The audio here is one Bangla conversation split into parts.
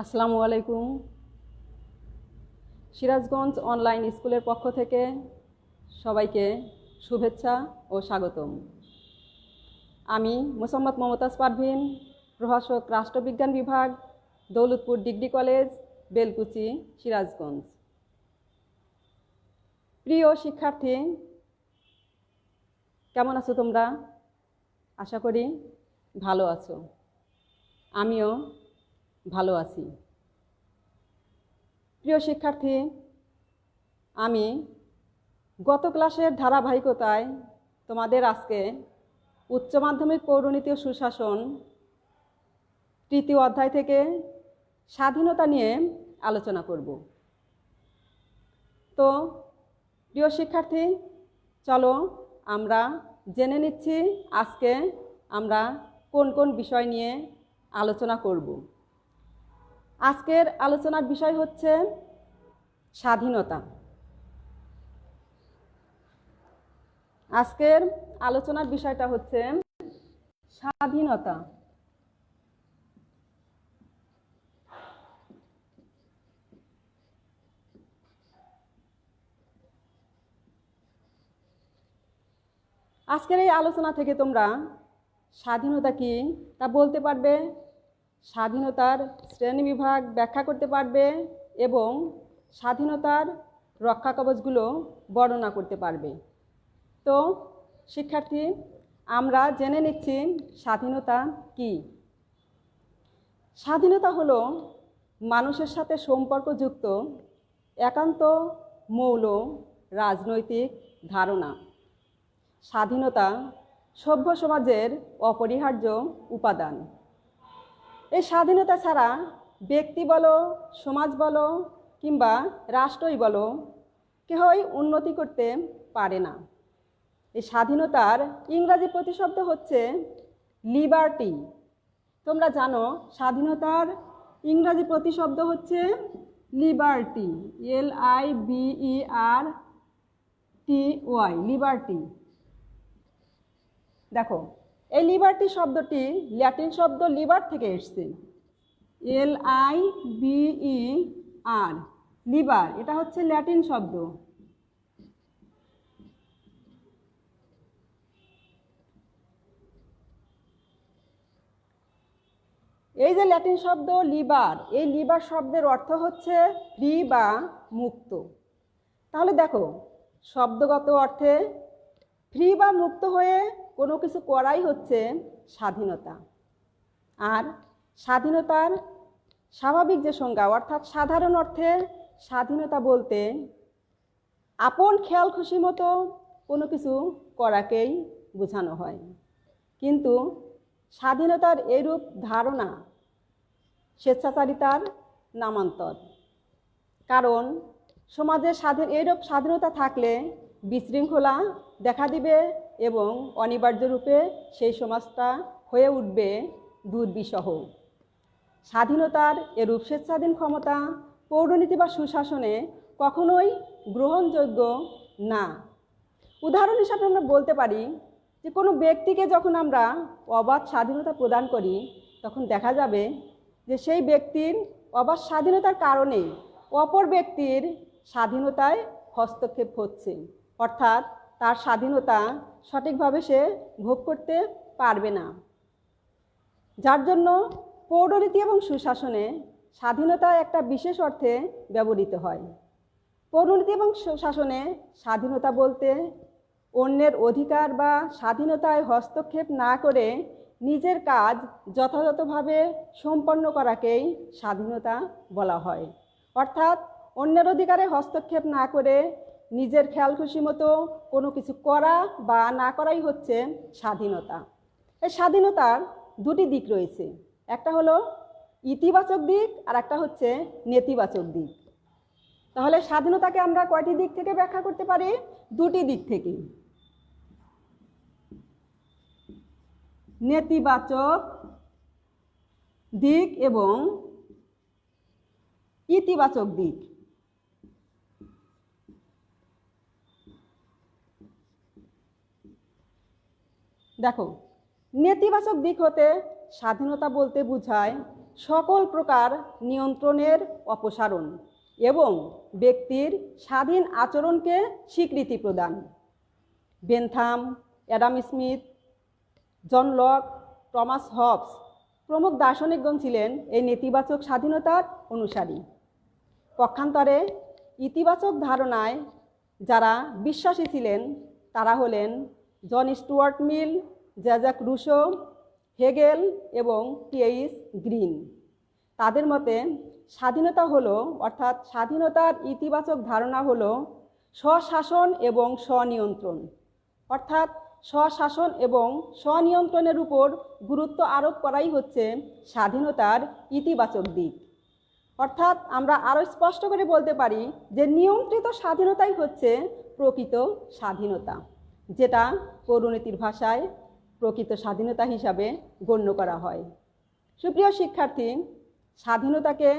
আসসালামু আলাইকুম। সিরাজগঞ্জ অনলাইন স্কুলের পক্ষ থেকে সবাইকে শুভেচ্ছা ও স্বাগতম। আমি মোসাম্মদ মমতাজ পারভিন, প্রভাষক রাষ্ট্রবিজ্ঞান বিভাগ, দৌলতপুর ডিগ্রি কলেজ, বেলকুচি, সিরাজগঞ্জ। প্রিয় শিক্ষার্থী, কেমন আছো তোমরা? আশা করি ভালো আছো। আমিও ভালো আছি। প্রিয় শিক্ষার্থী, আমি গত ক্লাসের ধারাবাহিকতায় তোমাদের আজকে উচ্চ মাধ্যমিক পৌরনীতি ও সুশাসন তৃতীয় অধ্যায় থেকে স্বাধীনতা নিয়ে আলোচনা করব। তো, প্রিয় শিক্ষার্থী, চলো আমরা জেনে নিচ্ছি আজকে আমরা কোন কোন বিষয় নিয়ে আলোচনা করব। আজকের আলোচনার বিষয় হচ্ছে স্বাধীনতা। আজকের আলোচনার বিষয়টা হচ্ছে স্বাধীনতা। আজকের এই আলোচনা থেকে তোমরা স্বাধীনতা কি তা বলতে পারবে? স্বাধীনতার শ্রেণীবিভাগ ব্যাখ্যা করতে পারবে এবং স্বাধীনতার রক্ষা কবচগুলো বর্ণনা করতে পারবে। তো, শিক্ষার্থী, আমরা জেনে নিচ্ছি স্বাধীনতা কি। স্বাধীনতা হলো মানুষের সাথে সম্পর্কযুক্ত একান্ত মৌল, রাজনৈতিক ধারণা। স্বাধীনতা সভ্য সমাজের অপরিহার্য উপাদান। এই স্বাধীনতা ছাড়া ব্যক্তি বলো, সমাজ বলো, কিংবা রাষ্ট্রই বলো, কেহই উন্নতি করতে পারে না। এই স্বাধীনতার ইংরাজি প্রতিশব্দ হচ্ছে লিবার্টি। তোমরা জানো, স্বাধীনতার ইংরাজি প্রতিশব্দ হচ্ছে liberty. L I B E R T Y, liberty. দেখো এই লিবার্টি শব্দটি ল্যাটিন শব্দ লিবার থেকে এসছে। এল আই বিই আর লিবার এটা হচ্ছে ল্যাটিন শব্দ। এই যে ল্যাটিন শব্দ লিবার এই লিবার শব্দের অর্থ হচ্ছে ফ্রি বা মুক্ত। তাহলে দেখো, শব্দগত অর্থে ফ্রি বা মুক্ত হয়ে কোনো কিছু করাই হচ্ছে স্বাধীনতা। আর স্বাধীনতার স্বাভাবিক যে সংজ্ঞা, অর্থাৎ সাধারণ অর্থে স্বাধীনতা বলতে আপন খেয়াল খুশি মতো কোনো কিছু করাকেই বোঝানো হয়। কিন্তু স্বাধীনতার এরূপ ধারণা স্বেচ্ছাচারিতার নামান্তর। কারণ সমাজে স্বাধীন এইরূপ স্বাধীনতা থাকলে বিশৃঙ্খলা দেখা দিবে এবং অনিবার্য রূপে সেই সমাজটা হয়ে উঠবে দুর্বিষহ। স্বাধীনতার এরূপ স্বেচ্ছাধীন ক্ষমতা, পৌরনীতি বা সুশাসনে কখনোই গ্রহণযোগ্য না। উদাহরণ হিসাবে আমরা বলতে পারি যে, কোনো ব্যক্তিকে যখন আমরা অবাধ স্বাধীনতা প্রদান করি, তখন দেখা যাবে যে, সেই ব্যক্তির অবাধ স্বাধীনতার কারণে অপর ব্যক্তির স্বাধীনতায় হস্তক্ষেপ হচ্ছে। অর্থাৎ তার স্বাধীনতা সঠিকভাবে সে ভোগ করতে পারবে না। যার জন্য পৌরনীতি এবং সুশাসনে স্বাধীনতা একটা বিশেষ অর্থে ব্যবহৃত হয়। পৌরনীতি এবং সুশাসনে স্বাধীনতা বলতে অন্যের অধিকার বা স্বাধীনতায় হস্তক্ষেপ না করে নিজের কাজ যথাযথভাবে সম্পন্ন করাকেই স্বাধীনতা বলা হয়। অর্থাৎ অন্যের অধিকারে হস্তক্ষেপ না করে নিজের খেয়াল খুশি মতো কোনো কিছু করা বা না করাই হচ্ছে স্বাধীনতা। এই স্বাধীনতার দুটি দিক রয়েছে। একটা হলো ইতিবাচক দিক আর একটা হচ্ছে নেতিবাচক দিক। তাহলে স্বাধীনতাকে আমরা কয়টি দিক থেকে ব্যাখ্যা করতে পারি? দুটি দিক থেকে। নেতিবাচক দিক এবং ইতিবাচক দিক। দেখো, নেতিবাচক দিক হতে স্বাধীনতা বলতে বোঝায় সকল প্রকার নিয়ন্ত্রণের অপসারণ এবং ব্যক্তির স্বাধীন আচরণকে স্বীকৃতি প্রদান। Bentham, Adam Smith, John Locke, Thomas Hobbes প্রমুখ দার্শনিকগণ ছিলেন এই নেতিবাচক স্বাধীনতার অনুসারী। পক্ষান্তরে ইতিবাচক ধারণায় যারা বিশ্বাসী ছিলেন, তারা হলেন John Stuart Mill Jacques Rousseau, Hegel এবং টিএইস গ্রিন। তাদের মতে, স্বাধীনতা হলো, অর্থাৎ স্বাধীনতার ইতিবাচক ধারণা হলো স্বশাসন এবং স্বনিয়ন্ত্রণ। অর্থাৎ স্বশাসন এবং স্বনিয়ন্ত্রণের উপর গুরুত্ব আরোপ করাই হচ্ছে স্বাধীনতার ইতিবাচক দিক। অর্থাৎ আমরা আরও স্পষ্ট করে বলতে পারি যে নিয়ন্ত্রিত স্বাধীনতাই হচ্ছে প্রকৃত স্বাধীনতা, যেটা পৌরনীতির ভাষায় প্রকৃত স্বাধীনতা হিসাবে গণ্য করা হয়। সুপ্রিয় শিক্ষার্থী, স্বাধীনতাকে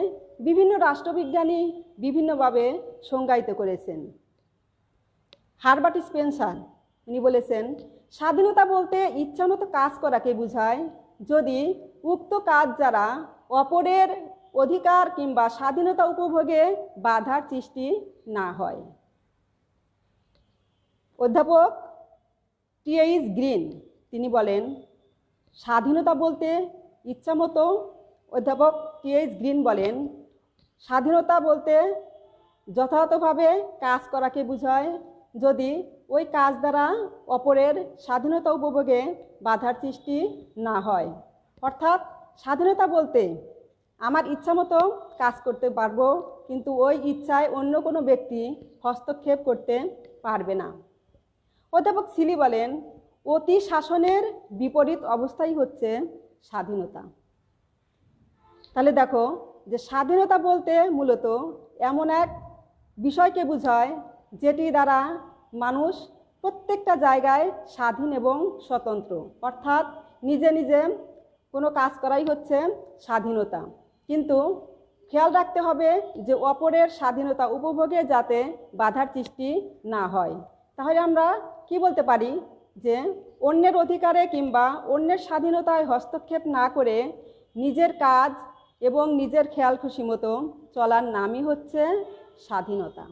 বিভিন্ন রাষ্ট্রবিজ্ঞানী বিভিন্নভাবে সংজ্ঞায়িত করেছেন। হারবার্ট স্পেন্সার, উনি বলেছেন, স্বাধীনতা বলতে ইচ্ছামতো কাজ করাকে বোঝায় যদি উক্ত কাজ যারা অপরের অধিকার কিংবা স্বাধীনতা উপভোগে বাধার সৃষ্টি না হয়। অধ্যাপক টিএইস গ্রিন তিনি বলেন, স্বাধীনতা বলতে ইচ্ছামতো অধ্যাপক টিএইচ গ্রিন বলেন, স্বাধীনতা বলতে যথাযথভাবে কাজ করাকে বোঝায় যদি ওই কাজ দ্বারা অপরের স্বাধীনতা উপভোগে বাধার সৃষ্টি না হয়। অর্থাৎ, স্বাধীনতা বলতে আমার ইচ্ছামতো কাজ করতে পারব, কিন্তু ওই ইচ্ছায় অন্য কোনো ব্যক্তি হস্তক্ষেপ করতে পারবে না। অধ্যাপক সিলি বলেন অতি শাসনের বিপরীত অবস্থাই হচ্ছে স্বাধীনতা। তাহলে দেখো যে স্বাধীনতা বলতে মূলত এমন এক বিষয়কে বোঝায় যেটি দ্বারা মানুষ প্রত্যেকটা জায়গায় স্বাধীন এবং স্বতন্ত্র, অর্থাৎ নিজে নিজে কোনো কাজ করাই হচ্ছে স্বাধীনতা। কিন্তু খেয়াল রাখতে হবে যে অপরের স্বাধীনতা উপভোগে যাতে বাধার সৃষ্টি না হয়। তাহলে আমরা কি বলতে পারি? যে অন্যের অধিকারে কিংবা অন্যের স্বাধীনতায় হস্তক্ষেপ না করে নিজের কাজ এবং নিজের খেয়াল খুশি মতো চলার নামই হচ্ছে স্বাধীনতা।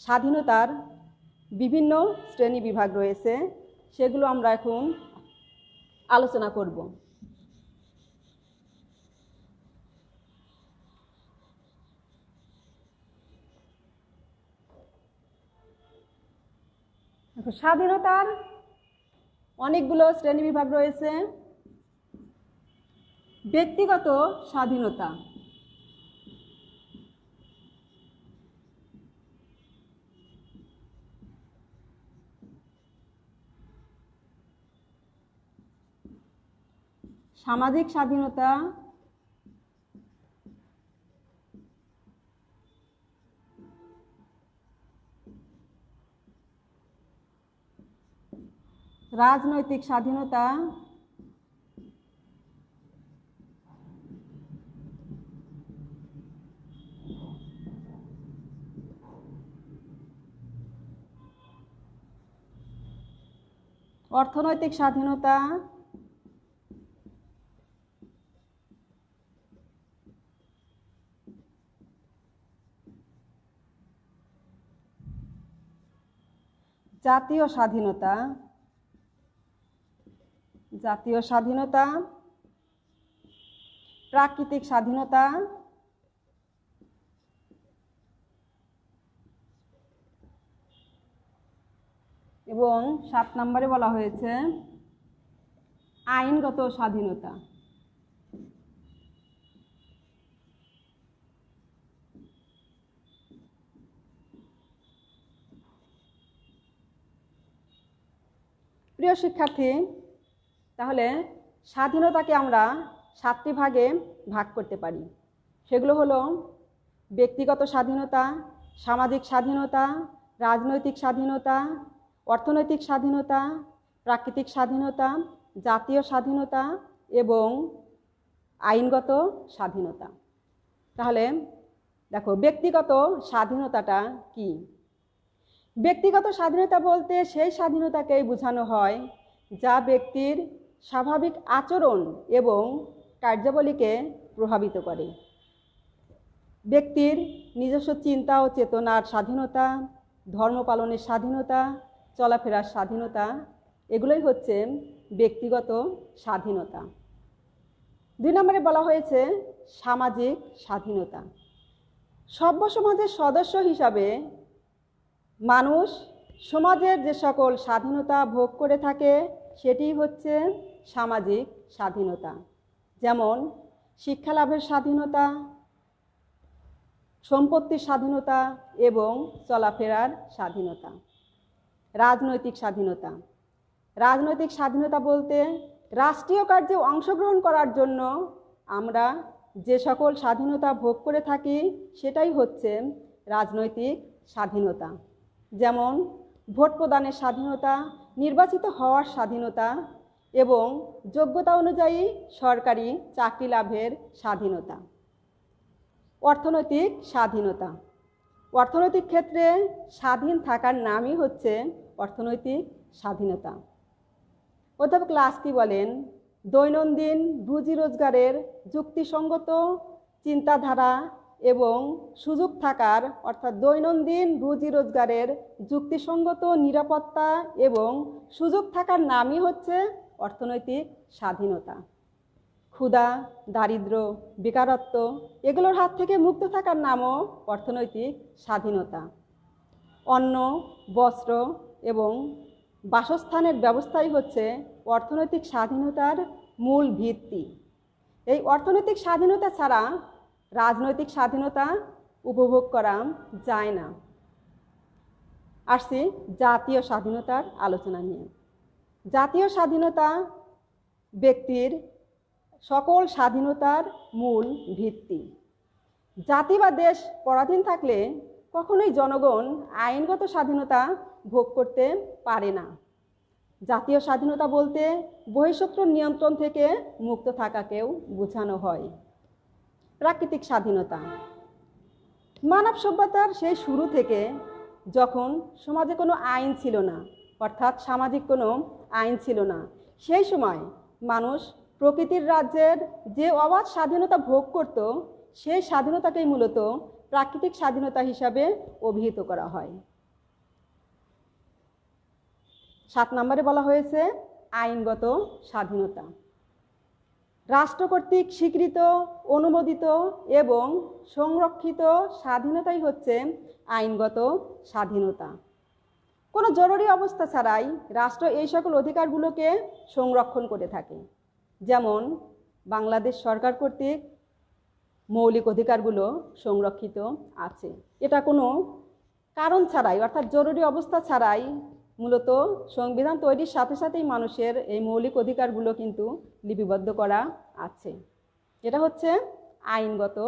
স্বাধীনতার বিভিন্ন শ্রেণি বিভাগ রয়েছে, সেগুলো আমরা এখন আলোচনা করব। স্বাধীনতার অনেকগুলো শ্রেণি বিভাগ রয়েছে। ব্যক্তিগত স্বাধীনতা। সামাজিক স্বাধীনতা রাজনৈতিক স্বাধীনতা। অর্থনৈতিক স্বাধীনতা। জাতীয় স্বাধীনতা। জাতীয় স্বাধীনতা প্রাকৃতিক স্বাধীনতা এবং সাত নম্বরে বলা হয়েছে আইনগত স্বাধীনতা। প্রিয় শিক্ষার্থী তাহলে স্বাধীনতাকে আমরা সাতটি ভাগে ভাগ করতে পারি। সেগুলো হলো ব্যক্তিগত স্বাধীনতা, সামাজিক স্বাধীনতা, রাজনৈতিক স্বাধীনতা, অর্থনৈতিক স্বাধীনতা, প্রাকৃতিক স্বাধীনতা, জাতীয় স্বাধীনতা এবং আইনগত স্বাধীনতা। তাহলে দেখো, ব্যক্তিগত স্বাধীনতাটা কি? ব্যক্তিগত স্বাধীনতা বলতে সেই স্বাধীনতাকেই বোঝানো হয় যা ব্যক্তির স্বাভাবিক আচরণ এবং কার্যাবলীকে প্রভাবিত করে। ব্যক্তির নিজস্ব চিন্তা ও চেতনার স্বাধীনতা, ধর্ম পালনের স্বাধীনতা, চলাফেরার স্বাধীনতা, এগুলোই হচ্ছে ব্যক্তিগত স্বাধীনতা। দুই নম্বরে বলা হয়েছে সামাজিক স্বাধীনতা। সভ্য সমাজের সদস্য হিসাবে মানুষ সমাজের যে সকল স্বাধীনতা ভোগ করে থাকে, সেটি হচ্ছে সামাজিক স্বাধীনতা। যেমন শিক্ষা লাভের স্বাধীনতা, সম্পত্তির স্বাধীনতা এবং চলাফেরার স্বাধীনতা। রাজনৈতিক স্বাধীনতা। রাজনৈতিক স্বাধীনতা বলতে রাষ্ট্রীয় কার্যে অংশগ্রহণ করার জন্য আমরা যে সকল স্বাধীনতা ভোগ করে থাকি, সেটাই হচ্ছে রাজনৈতিক স্বাধীনতা। যেমন ভোট প্রদানের স্বাধীনতা, নির্বাচিত হওয়ার স্বাধীনতা এবং যোগ্যতা অনুযায়ী সরকারি চাকরি লাভের স্বাধীনতা। অর্থনৈতিক স্বাধীনতা। অর্থনৈতিক ক্ষেত্রে স্বাধীন থাকার নামই হচ্ছে অর্থনৈতিক স্বাধীনতা। অধ্যাপক লাস্কি বলেন, দৈনন্দিন রুজি রোজগারের যুক্তিসঙ্গত চিন্তাধারা এবং সুযোগ থাকার, অর্থাৎ দৈনন্দিন রুজি রোজগারের যুক্তিসঙ্গত নিরাপত্তা এবং সুযোগ থাকার নামই হচ্ছে অর্থনৈতিক স্বাধীনতা। ক্ষুধা, দারিদ্র, বেকারত্ব, এগুলোর হাত থেকে মুক্ত থাকার নামও অর্থনৈতিক স্বাধীনতা। অন্ন, বস্ত্র এবং বাসস্থানের ব্যবস্থাই হচ্ছে অর্থনৈতিক স্বাধীনতার মূল ভিত্তি। এই অর্থনৈতিক স্বাধীনতা ছাড়া রাজনৈতিক স্বাধীনতা উপভোগ করা যায় না। আসছি জাতীয় স্বাধীনতার আলোচনা নিয়ে। জাতীয় স্বাধীনতা ব্যক্তির সকল স্বাধীনতার মূল ভিত্তি। জাতি বা দেশ পরাধীন থাকলে কখনোই জনগণ আইনগত স্বাধীনতা ভোগ করতে পারে না। জাতীয় স্বাধীনতা বলতে বহিঃশত্রুর নিয়ন্ত্রণ থেকে মুক্ত থাকাকেও বোঝানো হয়। প্রাকৃতিক স্বাধীনতা। মানব সভ্যতার সেই শুরু থেকে যখন সমাজে কোনো আইন ছিল না অর্থাৎ সামাজিক কোনো আইন ছিল না। সেই সময় মানুষ প্রকৃতির রাজ্যের যে অবাধ স্বাধীনতা ভোগ করত, সেই স্বাধীনতাকেই মূলত প্রাকৃতিক স্বাধীনতা হিসাবে অভিহিত করা হয়। সাত নম্বরে বলা হয়েছে, আইনগত স্বাধীনতা। রাষ্ট্র কর্তৃক স্বীকৃত, অনুমোদিত এবং সংরক্ষিত স্বাধীনতাই হচ্ছে আইনগত স্বাধীনতা। কোনো জরুরি অবস্থা ছাড়াই রাষ্ট্র এই সকল অধিকারগুলোকে সংরক্ষণ করে থাকে। যেমন, বাংলাদেশ সরকার কর্তৃক মৌলিক অধিকারগুলো সংরক্ষিত আছে। এটা কোনো কারণ ছাড়াই, অর্থাৎ জরুরি অবস্থা ছাড়াই মূলত সংবিধান তৈরির সাথে সাথেই মানুষের এই মৌলিক অধিকারগুলো কিন্তু লিপিবদ্ধ করা আছে। এটা হচ্ছে আইনগত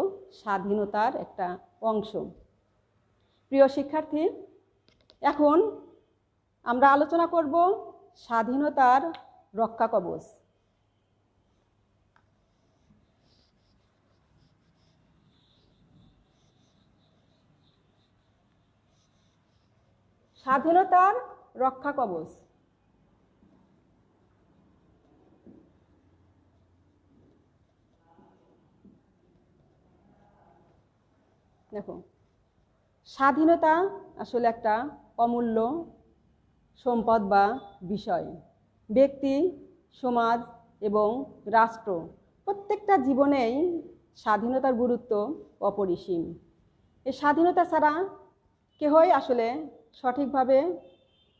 স্বাধীনতার একটা অংশ। প্রিয় শিক্ষার্থী, এখন আমরা আলোচনা করব স্বাধীনতার রক্ষা কবচ। স্বাধীনতার রক্ষা কবচ। দেখো স্বাধীনতা আসলে একটা অমূল্য সম্পদ বা বিষয়। ব্যক্তি, সমাজ এবং রাষ্ট্র প্রত্যেকটা জীবনেই স্বাধীনতার গুরুত্ব অপরিসীম। এই স্বাধীনতা ছাড়া কেহই আসলে সঠিকভাবে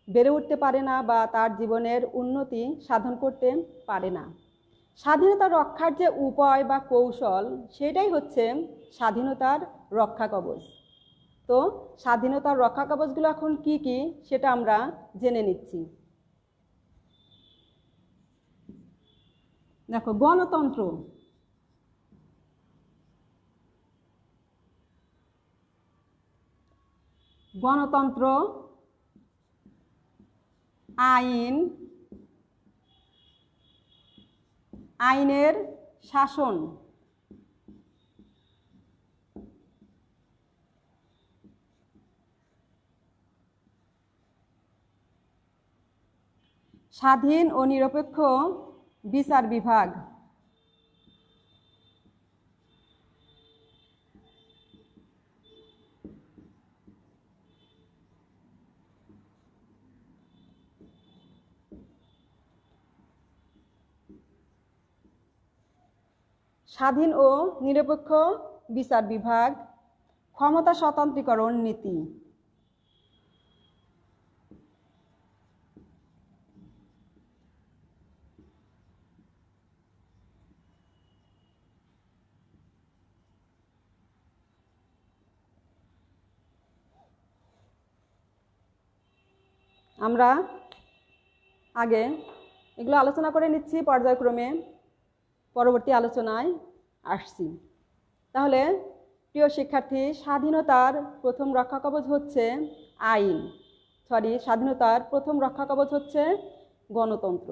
বেড়ে উঠতে পারে না বা তার জীবনের উন্নতি সাধন করতে পারে না। স্বাধীনতা রক্ষার যে উপায় বা কৌশল, সেটাই হচ্ছে স্বাধীনতার রক্ষা কবচ। তো স্বাধীনতার রক্ষা কবচগুলো এখন কি কি সেটা আমরা জেনে নিচ্ছি। দেখো, গণতন্ত্র। গণতন্ত্র, আইন, আইনের শাসন। স্বাধীন ও নিরপেক্ষ বিচার বিভাগ। স্বাধীন ও নিরপেক্ষ বিচার বিভাগ ক্ষমতা স্বতন্ত্রীকরণ নীতি। আমরা আগে এগুলো আলোচনা করে নিচ্ছি, পর্যায়ক্রমে পরবর্তী আলোচনায় আসছি। তাহলে প্রিয় শিক্ষার্থী, স্বাধীনতার প্রথম রক্ষা কবচ হচ্ছে আইন। সরি স্বাধীনতার প্রথম রক্ষা কবচ হচ্ছে গণতন্ত্র।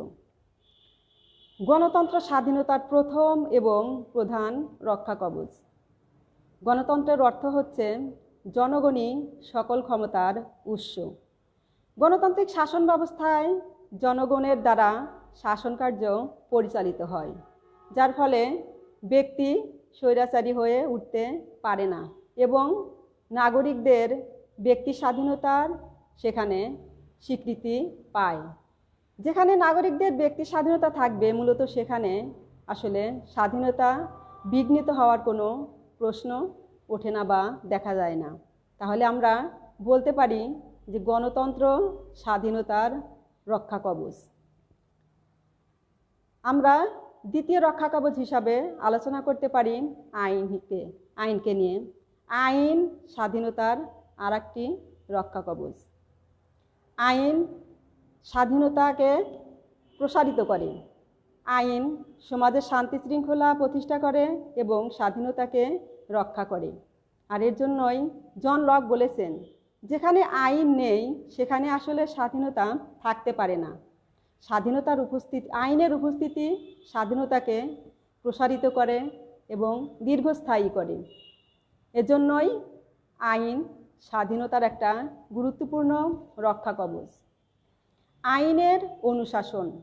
গণতন্ত্র স্বাধীনতার প্রথম এবং প্রধান রক্ষা কবচ। গণতন্ত্রের অর্থ হচ্ছে জনগণই সকল ক্ষমতার উৎস। গণতান্ত্রিক শাসন ব্যবস্থায় জনগণের দ্বারা শাসন কার্য পরিচালিত হয়, যার ফলে ব্যক্তি স্বৈরাচারী হয়ে উঠতে পারে না এবং নাগরিকদের ব্যক্তি স্বাধীনতার সেখানে স্বীকৃতি পায়। যেখানে নাগরিকদের ব্যক্তি স্বাধীনতা থাকবে, মূলত সেখানে আসলে স্বাধীনতা বিঘ্নিত হওয়ার কোনো প্রশ্ন ওঠে না বা দেখা যায় না। তাহলে আমরা বলতে পারি যে গণতন্ত্র, স্বাধীনতার রক্ষা কবচ। আমরা দ্বিতীয় রক্ষা কবচ হিসাবে আলোচনা করতে পারি আইনকে আইনকে নিয়ে। আইন স্বাধীনতার আর একটি রক্ষা কবচ। আইন স্বাধীনতাকে প্রসারিত করে। আইন সমাজের শান্তি শৃঙ্খলা প্রতিষ্ঠা করে এবং স্বাধীনতাকে রক্ষা করে। আর এর জন্যই জন লক বলেছেন যেখানে আইন নেই, সেখানে আসলে স্বাধীনতা থাকতে পারে না। স্বাধীনতার উপস্থিতি, আইনের উপস্থিতি স্বাধীনতাকে প্রসারিত করে এবং দীর্ঘস্থায়ী করে। এজন্যই আইন স্বাধীনতার একটা গুরুত্বপূর্ণ রক্ষা কবচ। আইনের অনুশাসন।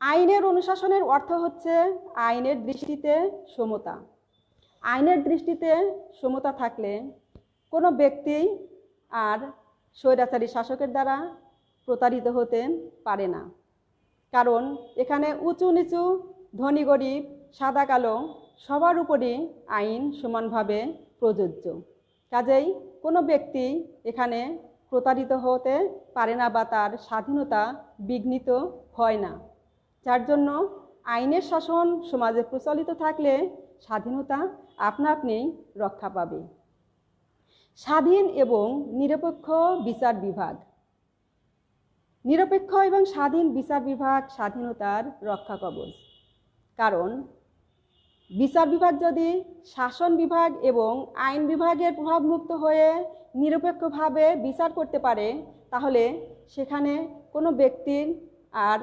আইনের অনুশাসনের অর্থ হচ্ছে আইনের দৃষ্টিতে সমতা। আইনের দৃষ্টিতে সমতা থাকলে কোনো ব্যক্তি আর স্বৈরাচারী শাসকের দ্বারা প্রতারিত হতে পারে না। কারণ এখানে উঁচু নিচু ধনী গরিব সাদা কালো সবার উপরই আইন সমানভাবে প্রযোজ্য। কাজেই কোনো ব্যক্তি এখানে প্রতারিত হতে পারে না বা তার স্বাধীনতা বিঘ্নিত হয় না। যার জন্য আইনের শাসন সমাজে প্রচলিত থাকলে স্বাধীনতা আপনা আপনিই রক্ষা পাবে। স্বাধীন এবং নিরপেক্ষ বিচার বিভাগ। নিরপেক্ষ এবং স্বাধীন বিচার বিভাগ স্বাধীনতার রক্ষা কবচ। কারণ, বিচার বিভাগ যদি শাসন বিভাগ এবং আইন বিভাগের প্রভাবমুক্ত হয়ে নিরপেক্ষভাবে বিচার করতে পারে, তাহলে সেখানে কোনো ব্যক্তির আর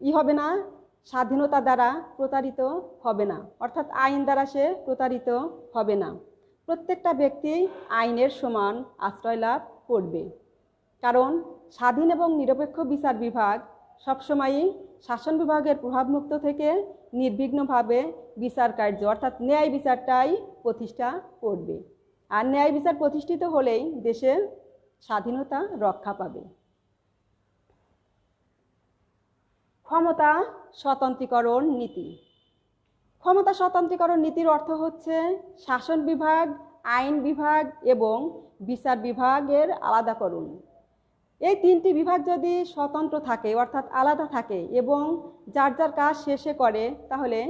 ই হবে না, স্বাধীনতা দ্বারা প্রতারিত হবে না। অর্থাৎ আইন দ্বারা সে প্রতারিত হবে না। প্রত্যেকটা ব্যক্তি আইনের সমান আশ্রয় লাভ করবে। কারণ স্বাধীন এবং নিরপেক্ষ বিচার বিভাগ সবসময়ই শাসন বিভাগের প্রভাবমুক্ত থেকে নির্বিঘ্নভাবে বিচার কার্য অর্থাৎ ন্যায় বিচারটাই প্রতিষ্ঠা করবে। আর ন্যায় বিচার প্রতিষ্ঠিত হলেই দেশের স্বাধীনতা রক্ষা পাবে। ক্ষমতা, স্বতন্ত্রীকরণ নীতি। ক্ষমতা স্বতন্ত্রীকরণ নীতির অর্থ হচ্ছে শাসন বিভাগ, আইন বিভাগ এবং বিচার বিভাগের আলাদা আলাদাকরণ। এই তিনটি বিভাগ যদি স্বতন্ত্র থাকে, অর্থাৎ আলাদা থাকে এবং যার যার কাজ শেষে করে, তাহলে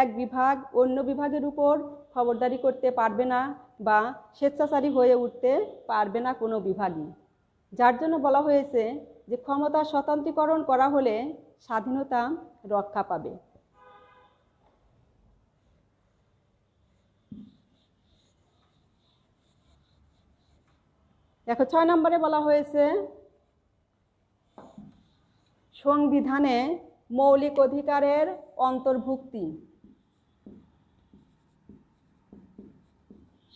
এক বিভাগ অন্য বিভাগের উপর খবরদারি করতে পারবে না বা স্বেচ্ছাচারী হয়ে উঠতে পারবে না কোনো বিভাগই। যার জন্য বলা হয়েছে যে ক্ষমতা স্বতন্ত্রীকরণ করা হলে স্বাধীনতা রক্ষা পাবে। দেখো ছয় নম্বরে বলা হয়েছে সংবিধানে মৌলিক অধিকারের অন্তর্ভুক্তি।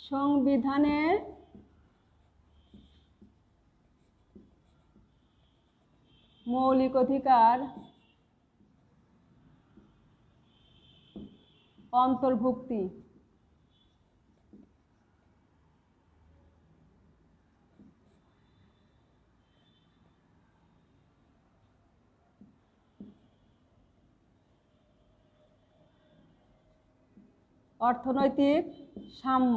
সংবিধানে মৌলিক অধিকার অন্তর্ভুক্তি। অর্থনৈতিক সাম্য।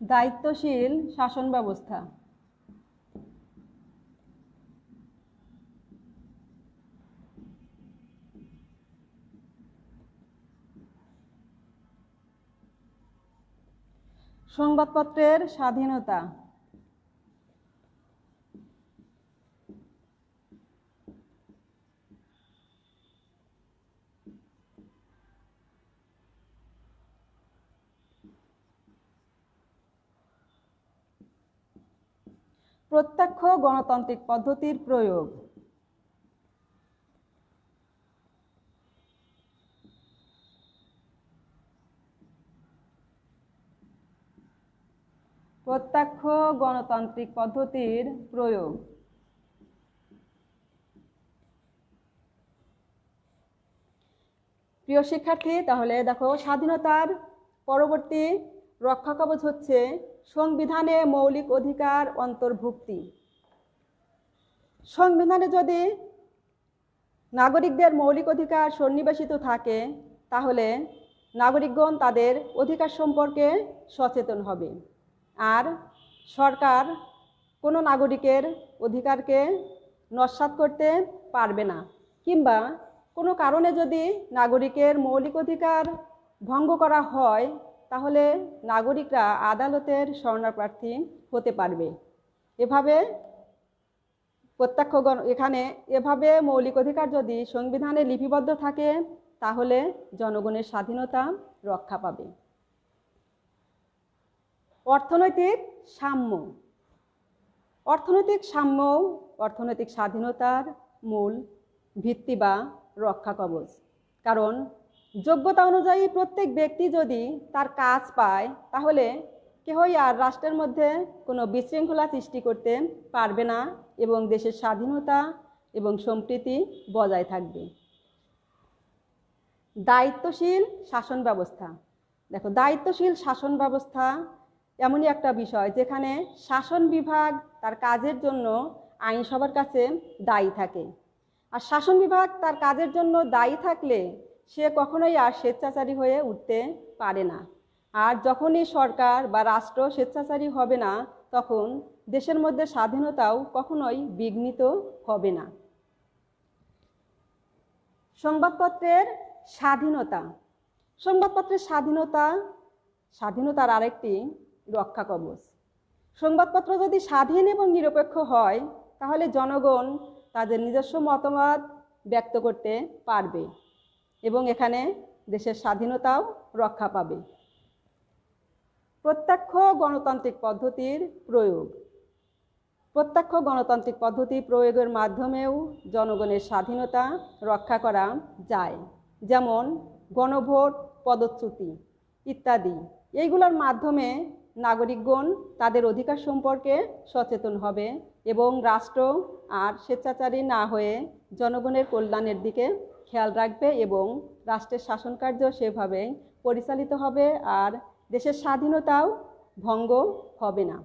দায়িত্বশীল শাসন ব্যবস্থা। সংবাদপত্রের স্বাধীনতা। প্রত্যক্ষ গণতান্ত্রিক পদ্ধতির প্রয়োগ। প্রত্যক্ষ গণতান্ত্রিক পদ্ধতির প্রয়োগ। প্রিয় শিক্ষার্থী, তাহলে দেখো স্বাধীনতার পরবর্তী রক্ষা কবচ হচ্ছে সংবিধানে মৌলিক অধিকার অন্তর্ভুক্তি। সংবিধানে যদি নাগরিকদের মৌলিক অধিকার সন্নিবেশিত থাকে, তাহলে নাগরিকগণ তাদের অধিকার সম্পর্কে সচেতন হবে। আর সরকার কোনো নাগরিকের অধিকারকে নস্বাত করতে পারবে না, কিংবা কোনো কারণে যদি নাগরিকের মৌলিক অধিকার ভঙ্গ করা হয় তাহলে নাগরিকরা আদালতের শরণাপ্রার্থী হতে পারবে। এভাবে প্রত্যক্ষগণ এখানে এভাবে মৌলিক অধিকার যদি সংবিধানে লিপিবদ্ধ থাকে, তাহলে জনগণের স্বাধীনতা রক্ষা পাবে। অর্থনৈতিক সাম্য। অর্থনৈতিক সাম্য, অর্থনৈতিক স্বাধীনতার মূল ভিত্তি বা রক্ষা কবচ। কারণ যোগ্যতা অনুযায়ী প্রত্যেক ব্যক্তি যদি তার কাজ পায়, তাহলে কেহই আর রাষ্ট্রের মধ্যে কোনো বিশৃঙ্খলা সৃষ্টি করতে পারবে না এবং দেশের স্বাধীনতা এবং সম্প্রীতি বজায় থাকবে। দায়িত্বশীল শাসন ব্যবস্থা। দেখো, দায়িত্বশীল শাসন ব্যবস্থা এমনই একটা বিষয় যেখানে শাসন বিভাগ তার কাজের জন্য আইনসভার কাছে দায়ী থাকে। আর শাসন বিভাগ তার কাজের জন্য দায়ী থাকলে সে কখনোই আর স্বেচ্ছাচারী হয়ে উঠতে পারে না। আর যখনই সরকার বা রাষ্ট্র স্বেচ্ছাচারী হবে না, তখন দেশের মধ্যে স্বাধীনতাও কখনোই বিঘ্নিত হবে না। সংবাদপত্রের স্বাধীনতা। সংবাদপত্রের স্বাধীনতা, স্বাধীনতার আরেকটি রক্ষা কবচ। সংবাদপত্র যদি স্বাধীন এবং নিরপেক্ষ হয়, তাহলে জনগণ তাদের নিজস্ব মতামত ব্যক্ত করতে পারবে। এবং এখানে দেশের স্বাধীনতাও রক্ষা পাবে। প্রত্যক্ষ গণতান্ত্রিক পদ্ধতির প্রয়োগ। প্রত্যক্ষ গণতান্ত্রিক পদ্ধতি প্রয়োগের মাধ্যমেও জনগণের স্বাধীনতা রক্ষা করা যায়। যেমন গণভোট, পদচ্যুতি ইত্যাদি। এইগুলোর মাধ্যমে নাগরিকগণ তাদের অধিকার সম্পর্কে সচেতন হবে এবং রাষ্ট্র আর স্বেচ্ছাচারী না হয়ে জনগণের কল্যাণের দিকে খেয়াল রাখবে এবং রাষ্ট্রের শাসন কার্য সেভাবে পরিচালিত হবে আর দেশের স্বাধীনতাও ভঙ্গ হবে না।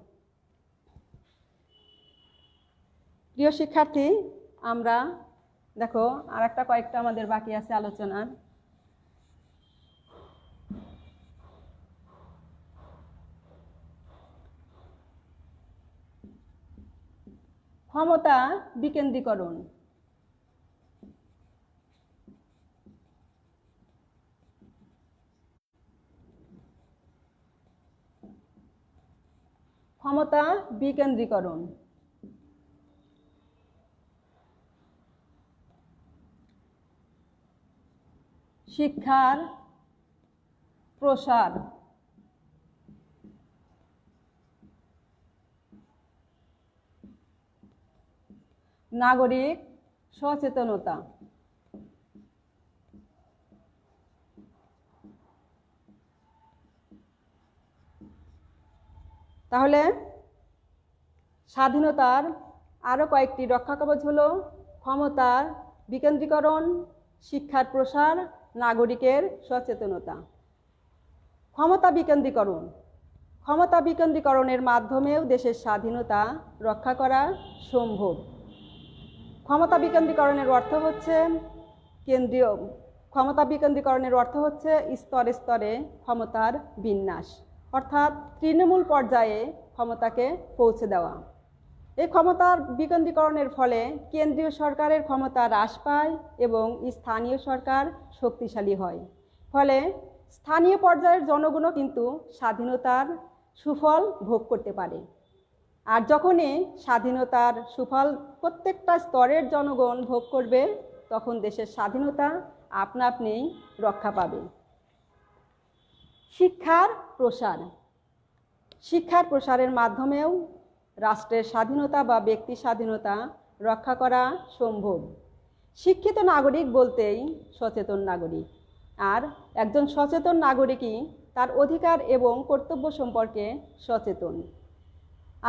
প্রিয় শিক্ষার্থী, আমরা দেখো আর একটা কয়েকটা আমাদের বাকি আছে আলোচনার। ক্ষমতা বিকেন্দ্রীকরণ। ক্ষমতা বিকেন্দ্রীকরণ। শিক্ষার প্রসার। নাগরিক সচেতনতা। তাহলে স্বাধীনতার আরও কয়েকটি রক্ষা কবচ হলো ক্ষমতার বিকেন্দ্রীকরণ, শিক্ষার প্রসার, নাগরিকের সচেতনতা। ক্ষমতা বিকেন্দ্রীকরণ। ক্ষমতা বিকেন্দ্রীকরণের মাধ্যমেও দেশের স্বাধীনতা রক্ষা করা সম্ভব। ক্ষমতা বিকেন্দ্রীকরণের অর্থ হচ্ছে কেন্দ্রীয়, ক্ষমতা বিকেন্দ্রীকরণের অর্থ হচ্ছে স্তরে স্তরে ক্ষমতার বিন্যাস। অর্থাৎ তৃণমূল পর্যায়ে ক্ষমতাকে পৌঁছে দেওয়া। এই ক্ষমতার বিকেন্দ্রীকরণের ফলে কেন্দ্রীয় সরকারের ক্ষমতা হ্রাস পায় এবং স্থানীয় সরকার শক্তিশালী হয়। ফলে স্থানীয় পর্যায়ের জনগণও কিন্তু স্বাধীনতার সুফল ভোগ করতে পারে। আর যখনই স্বাধীনতার সুফল প্রত্যেকটা স্তরের জনগণ ভোগ করবে, তখন দেশের স্বাধীনতা আপনা আপনিই রক্ষা পাবে। শিক্ষার প্রসার। শিক্ষার প্রসারের মাধ্যমেও রাষ্ট্রের স্বাধীনতা বা ব্যক্তি স্বাধীনতা রক্ষা করা সম্ভব। শিক্ষিত নাগরিক বলতেই সচেতন নাগরিক। আর একজন সচেতন নাগরিকই তার অধিকার এবং কর্তব্য সম্পর্কে সচেতন।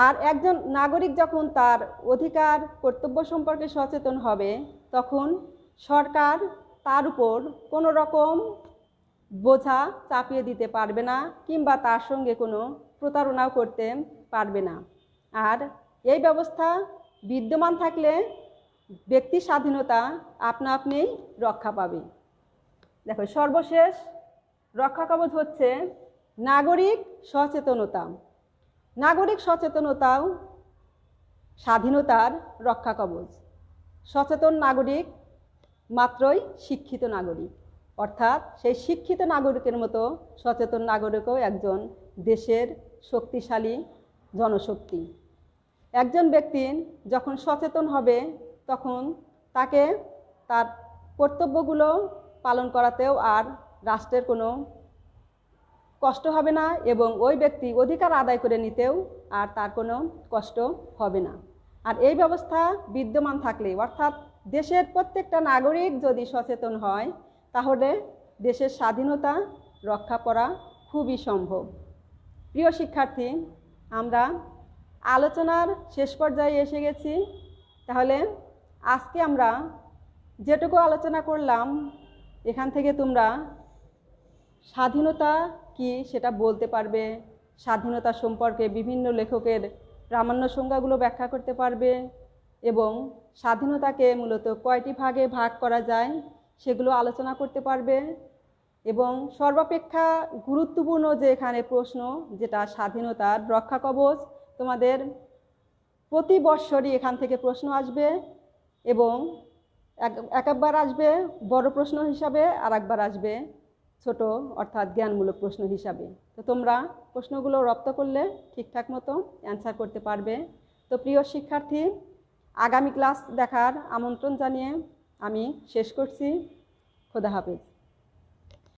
আর একজন নাগরিক যখন তার অধিকার, কর্তব্য সম্পর্কে সচেতন হবে, তখন সরকার তার উপর কোনো রকম বোঝা চাপিয়ে দিতে পারবে না কিংবা তার সঙ্গে কোনো প্রতারণাও করতে পারবে না। আর এই ব্যবস্থা বিদ্যমান থাকলে ব্যক্তি স্বাধীনতা আপনা আপনিই রক্ষা পাবে। দেখো, সর্বশেষ রক্ষা কবচ হচ্ছে নাগরিক সচেতনতা। নাগরিক সচেতনতাও স্বাধীনতার রক্ষা কবচ। সচেতন নাগরিক মাত্রই শিক্ষিত নাগরিক। অর্থাৎ সেই শিক্ষিত নাগরিকের মতো সচেতন নাগরিকও একজন দেশের শক্তিশালী জনশক্তি। একজন ব্যক্তি যখন সচেতন হবে, তখন তাকে তার কর্তব্যগুলো পালন করাতেও আর রাষ্ট্রের কোনো কষ্ট হবে না এবং ওই ব্যক্তি অধিকার আদায় করে নিতেও আর তার কোনো কষ্ট হবে না। আর এই ব্যবস্থা বিদ্যমান থাকলে, অর্থাৎ দেশের প্রত্যেকটা নাগরিক যদি সচেতন হয় তাহলে দেশের স্বাধীনতা রক্ষা করা খুবই সম্ভব। প্রিয় শিক্ষার্থী, আমরা আলোচনার শেষ পর্যায়ে এসে গেছি। তাহলে আজকে আমরা যেটুকু আলোচনা করলাম, এখান থেকে তোমরা স্বাধীনতা কি সেটা বলতে পারবে? স্বাধীনতা সম্পর্কে বিভিন্ন লেখকের প্রামাণ্য সংজ্ঞাগুলো ব্যাখ্যা করতে পারবে এবং স্বাধীনতাকে মূলত কয়টি ভাগে ভাগ করা যায়? সেগুলো আলোচনা করতে পারবে এবং সর্বাপেক্ষা গুরুত্বপূর্ণ যে এখানে প্রশ্ন, যেটা স্বাধীনতার রক্ষা কবচ, তোমাদের প্রতি বৎসরই এখান থেকে প্রশ্ন আসবে এবং এক একবার আসবে বড় প্রশ্ন হিসাবে আর একবার আসবে ছোট, অর্থাৎ জ্ঞানমূলক প্রশ্ন হিসাবে। তো তোমরা প্রশ্নগুলো রপ্ত করলে ঠিকঠাক মতো অ্যান্সার করতে পারবে। তো প্রিয় শিক্ষার্থী, আগামী ক্লাস দেখার আমন্ত্রণ জানিয়ে আমি শেষ করছি। খোদা হাফেজ।